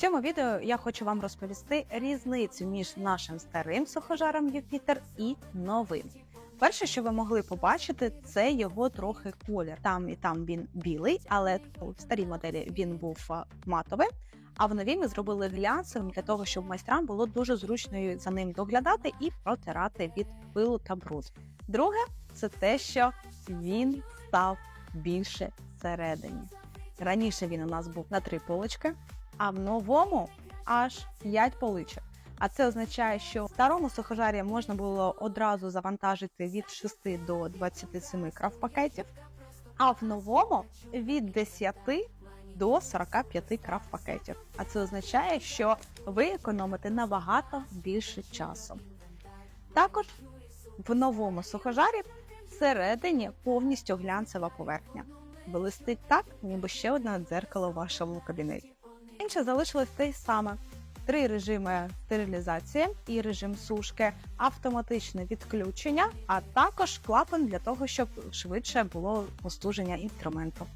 В цьому відео я хочу вам розповісти різницю між нашим старим сухожаром Юпітер і новим. Перше, що ви могли побачити, це його трохи колір. Там і там він білий, але в старій моделі він був а, матовий. А в новій ми зробили глянцевим для того, щоб майстрам було дуже зручно за ним доглядати і протирати від пилу та бруду. Друге, це те, що він став більше всередині. Раніше він у нас був на три полочки, а в новому аж 5 поличок. А це означає, що в старому сухожарі можна було одразу завантажити від 6 до 27 крафт-пакетів, а в новому від 10 до 45 крафт-пакетів. А це означає, що ви економите набагато більше часу. Також в новому сухожарі всередині повністю глянцева поверхня. Блистить так, ніби ще одне дзеркало в вашому кабінеті. Інше залишилось те саме. Три режими стерилізації і режим сушки, автоматичне відключення, а також клапан для того, щоб швидше було остуження інструменту.